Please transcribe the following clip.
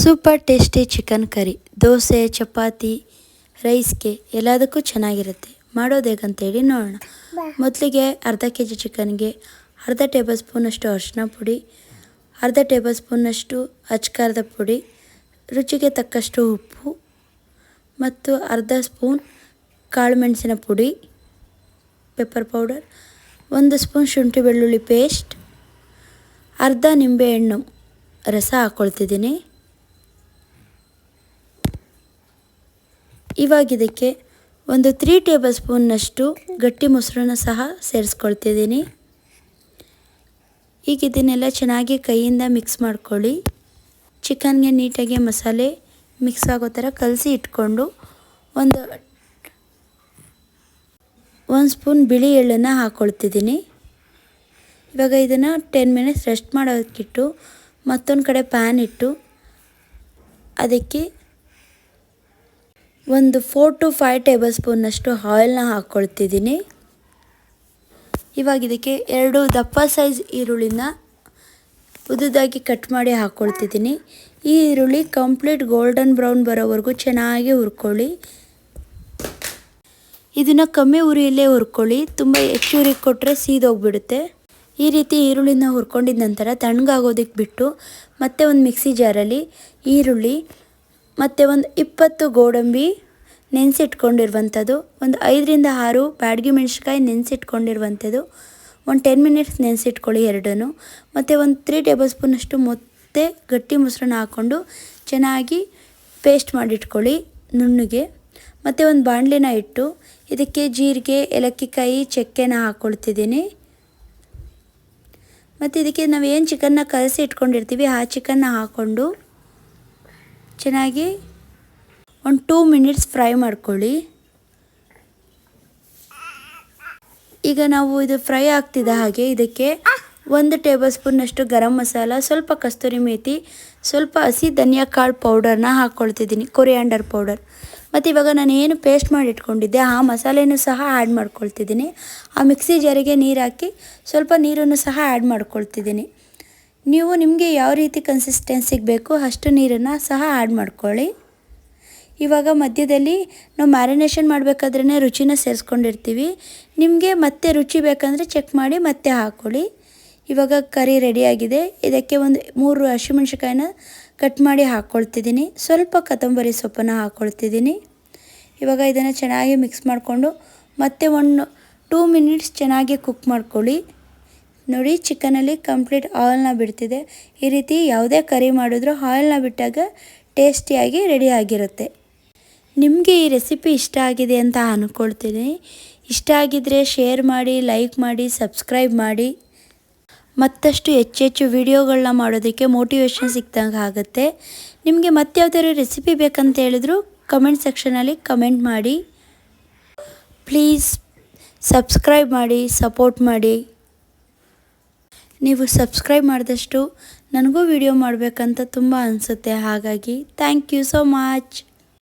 Super tasty chicken curry dosa chapati ರೈಸ್ಗೆ ಎಲ್ಲದಕ್ಕೂ ಚೆನ್ನಾಗಿರುತ್ತೆ. ಮಾಡೋದು ಹೇಗಂತೇಳಿ ನೋಡೋಣ. ಮೊದಲಿಗೆ ಅರ್ಧ ಕೆ ಜಿ ಚಿಕನ್ಗೆ ಅರ್ಧ ಟೇಬಲ್ ಸ್ಪೂನಷ್ಟು ಅರಿಶಿನ ಪುಡಿ ಅರ್ಧ ಟೇಬಲ್ ಸ್ಪೂನಷ್ಟು ಅಚ್ಕಾರದ ಪುಡಿ ರುಚಿಗೆ ತಕ್ಕಷ್ಟು ಉಪ್ಪು ಮತ್ತು ಅರ್ಧ ಸ್ಪೂನ್ ಕಾಳುಮೆಣಸಿನ ಪುಡಿ ಪೆಪ್ಪರ್ ಪೌಡರ್ ಒಂದು ಸ್ಪೂನ್ ಶುಂಠಿ ಬೆಳ್ಳುಳ್ಳಿ ಪೇಸ್ಟ್ ಅರ್ಧ ನಿಂಬೆಹಣ್ಣು ರಸ ಹಾಕ್ಕೊಳ್ತಿದ್ದೀನಿ ಇವಾಗ ಇದಕ್ಕೆ ಒಂದು ತ್ರೀ ಟೇಬಲ್ ಸ್ಪೂನ್ನಷ್ಟು ಗಟ್ಟಿ ಮೊಸರನ್ನ ಸಹ ಸೇರಿಸ್ಕೊಳ್ತಿದ್ದೀನಿ. ಈಗ ಇದನ್ನೆಲ್ಲ ಚೆನ್ನಾಗಿ ಕೈಯಿಂದ ಮಿಕ್ಸ್ ಮಾಡ್ಕೊಳ್ಳಿ. ಚಿಕನ್ಗೆ ನೀಟಾಗಿ ಮಸಾಲೆ ಮಿಕ್ಸ್ ಆಗೋ ಥರ ಕಲಸಿ ಇಟ್ಕೊಂಡು ಒಂದು ಒಂದು ಸ್ಪೂನ್ ಬಿಳಿ ಎಳ್ಳನ್ನು ಹಾಕ್ಕೊಳ್ತಿದ್ದೀನಿ ಇವಾಗ ಇದನ್ನು ಟೆನ್ ಮಿನಿಟ್ಸ್ ರೆಸ್ಟ್ ಮಾಡೋದಕ್ಕಿಟ್ಟು ಮತ್ತೊಂದು ಕಡೆ ಪ್ಯಾನ್ ಇಟ್ಟು ಅದಕ್ಕೆ ಒಂದು ಫೋರ್ ಟು ಫೈವ್ ಟೇಬಲ್ ಸ್ಪೂನಷ್ಟು ಆಯಿಲ್ನ ಹಾಕ್ಕೊಳ್ತಿದ್ದೀನಿ ಇವಾಗ ಇದಕ್ಕೆ ಎರಡು ದಪ್ಪ ಸೈಜ್ ಈರುಳ್ಳಿನ ಉದ್ದದಾಗಿ ಕಟ್ ಮಾಡಿ ಹಾಕ್ಕೊಳ್ತಿದ್ದೀನಿ ಈ ಈರುಳ್ಳಿ ಕಂಪ್ಲೀಟ್ ಗೋಲ್ಡನ್ ಬ್ರೌನ್ ಬರೋವರೆಗೂ ಚೆನ್ನಾಗಿ ಹುರ್ಕೊಳ್ಳಿ. ಇದನ್ನು ಕಮ್ಮಿ ಉರಿಯಲ್ಲೇ ಹುರ್ಕೊಳ್ಳಿ. ತುಂಬ ಹೆಚ್ಚು ಉರಿ ಕೊಟ್ಟರೆ ಸೀದೋಗ್ಬಿಡುತ್ತೆ ಈ ರೀತಿ ಈರುಳ್ಳಿನ ಹುರ್ಕೊಂಡಿದ ನಂತರ ತಣ್ಣಗಾಗೋದಕ್ಕೆ ಬಿಟ್ಟು ಮತ್ತೆ ಒಂದು ಮಿಕ್ಸಿ ಜಾರಲ್ಲಿ ಈರುಳ್ಳಿ, ಮತ್ತು ಒಂದು ಇಪ್ಪತ್ತು ಗೋಡಂಬಿ ನೆನೆಸಿಟ್ಕೊಂಡಿರುವಂಥದ್ದು. ಒಂದು ಐದರಿಂದ ಆರು ಬ್ಯಾಡಗಿ ಮೆಣಸಿನ್ಕಾಯಿ ನೆನೆಸಿಟ್ಕೊಂಡಿರುವಂಥದ್ದು. ಒಂದು ಟೆನ್ ಮಿನಿಟ್ಸ್ ನೆನೆಸಿಟ್ಕೊಳ್ಳಿ ಎರಡನ್ನು. ಮತ್ತು ಒಂದು ತ್ರೀ ಟೇಬಲ್ ಸ್ಪೂನಷ್ಟು ಮತ್ತೆ ಗಟ್ಟಿ ಮೊಸರನ್ನ ಹಾಕ್ಕೊಂಡು ಚೆನ್ನಾಗಿ ಪೇಸ್ಟ್ ಮಾಡಿಟ್ಕೊಳ್ಳಿ ನುಣ್ಣಗೆ. ಮತ್ತು ಒಂದು ಬಾಣಲಿನ ಇಟ್ಟು ಇದಕ್ಕೆ ಜೀರಿಗೆ, ಏಲಕ್ಕಿಕಾಯಿ, ಚಕ್ಕೆನ ಹಾಕ್ಕೊಳ್ತಿದ್ದೀನಿ ಮತ್ತು ಇದಕ್ಕೆ ನಾವು ಏನು ಚಿಕನ್ನ ಕಲಸಿ ಇಟ್ಕೊಂಡಿರ್ತೀವಿ, ಆ ಚಿಕನ್ನ ಹಾಕ್ಕೊಂಡು ಚೆನ್ನಾಗಿ ಒಂದು ಟೂ ಮಿನಿಟ್ಸ್ ಫ್ರೈ ಮಾಡ್ಕೊಳ್ಳಿ. ಈಗ ನಾವು ಇದು ಫ್ರೈ ಆಗ್ತಿದ್ದ ಹಾಗೆ ಇದಕ್ಕೆ ಒಂದು ಟೇಬಲ್ ಸ್ಪೂನ್ನಷ್ಟು ಗರಂ ಮಸಾಲ, ಸ್ವಲ್ಪ ಕಸ್ತೂರಿ ಮೇಥಿ ಸ್ವಲ್ಪ ಹಸಿ ಧನಿಯಾ ಕಾಳು ಪೌಡರ್ನ ಹಾಕ್ಕೊಳ್ತಿದ್ದೀನಿ ಕೊರಿಯಾಂಡರ್ ಪೌಡರ್. ಮತ್ತು ಇವಾಗ ನಾನು ಏನು ಪೇಸ್ಟ್ ಮಾಡಿ ಇಟ್ಕೊಂಡಿದ್ದೆ, ಆ ಮಸಾಲೆನೂ ಸಹ ಆ್ಯಡ್ ಮಾಡ್ಕೊಳ್ತಿದ್ದೀನಿ. ಆ ಮಿಕ್ಸಿ ಜರಿಗೆ ನೀರು ಹಾಕಿ ಸ್ವಲ್ಪ ನೀರನ್ನು ಸಹ ಆ್ಯಡ್ ಮಾಡ್ಕೊಳ್ತಿದ್ದೀನಿ. ನೀವು ನಿಮಗೆ ಯಾವ ರೀತಿ ಕನ್ಸಿಸ್ಟೆನ್ಸಿಗೆ ಬೇಕು ಅಷ್ಟು ನೀರನ್ನು ಸಹ ಆ್ಯಡ್ ಮಾಡ್ಕೊಳ್ಳಿ. ಇವಾಗ ಮಧ್ಯದಲ್ಲಿ ನಾವು ಮ್ಯಾರಿನೇಷನ್ ಮಾಡಬೇಕಾದ್ರೇ ರುಚಿನ ಸೇರಿಸ್ಕೊಂಡಿರ್ತೀವಿ. ನಿಮಗೆ ಮತ್ತೆ ರುಚಿ ಬೇಕಂದರೆ ಚೆಕ್ ಮಾಡಿ ಮತ್ತೆ ಹಾಕ್ಕೊಳ್ಳಿ ಇವಾಗ ಕರಿ ರೆಡಿಯಾಗಿದೆ ಇದಕ್ಕೆ ಒಂದು ಮೂರು ಹಸಿಮೆಣ್ಸಿಕಾಯಿನ ಕಟ್ ಮಾಡಿ ಹಾಕ್ಕೊಳ್ತಿದ್ದೀನಿ ಸ್ವಲ್ಪ ಕೊತ್ತಂಬರಿ ಸೊಪ್ಪನ್ನು ಹಾಕ್ಕೊಳ್ತಿದ್ದೀನಿ ಇವಾಗ ಇದನ್ನು ಚೆನ್ನಾಗಿ ಮಿಕ್ಸ್ ಮಾಡಿಕೊಂಡು ಮತ್ತೆ ಒಂದು ಟೂ ಮಿನಿಟ್ಸ್ ಚೆನ್ನಾಗಿ ಕುಕ್ ಮಾಡ್ಕೊಳ್ಳಿ. ನೋಡಿ, ಚಿಕನಲ್ಲಿ ಕಂಪ್ಲೀಟ್ ಆಯಿಲ್ನ ಬಿಡ್ತಿದೆ. ಈ ರೀತಿ ಯಾವುದೇ ಕರಿ ಮಾಡಿದ್ರೂ ಆಯಿಲ್ನ ಬಿಟ್ಟಾಗ ಟೇಸ್ಟಿಯಾಗಿ ರೆಡಿ ಆಗಿರುತ್ತೆ. ನಿಮಗೆ ಈ ರೆಸಿಪಿ ಇಷ್ಟ ಆಗಿದೆ ಅಂತ ಅಂದ್ಕೊಳ್ತೀನಿ ಇಷ್ಟ ಆಗಿದ್ದರೆ ಶೇರ್ ಮಾಡಿ ಲೈಕ್ ಮಾಡಿ ಸಬ್ಸ್ಕ್ರೈಬ್ ಮಾಡಿ. ಮತ್ತಷ್ಟು ಹೆಚ್ಚೆಚ್ಚು ವಿಡಿಯೋಗಳನ್ನ ಮಾಡೋದಕ್ಕೆ ಮೋಟಿವೇಶನ್ ಸಿಕ್ದಂಗೆ ಆಗುತ್ತೆ. ನಿಮಗೆ ಮತ್ತೆ ರೆಸಿಪಿ ಬೇಕಂತ ಹೇಳಿದ್ರು ಕಮೆಂಟ್ ಸೆಕ್ಷನಲ್ಲಿ ಕಮೆಂಟ್ ಮಾಡಿ. ಪ್ಲೀಸ್ ಸಬ್ಸ್ಕ್ರೈಬ್ ಮಾಡಿ ಸಪೋರ್ಟ್ ಮಾಡಿ. ನೀವು ಸಬ್ಸ್ಕ್ರೈಬ್ ಮಾಡಿದಷ್ಟು ನನಗೂ ವಿಡಿಯೋ ಮಾಡಬೇಕಂತ ತುಂಬ ಅನಿಸುತ್ತೆ. ಹಾಗಾಗಿ ಥ್ಯಾಂಕ್ ಯು ಸೋ ಮಚ್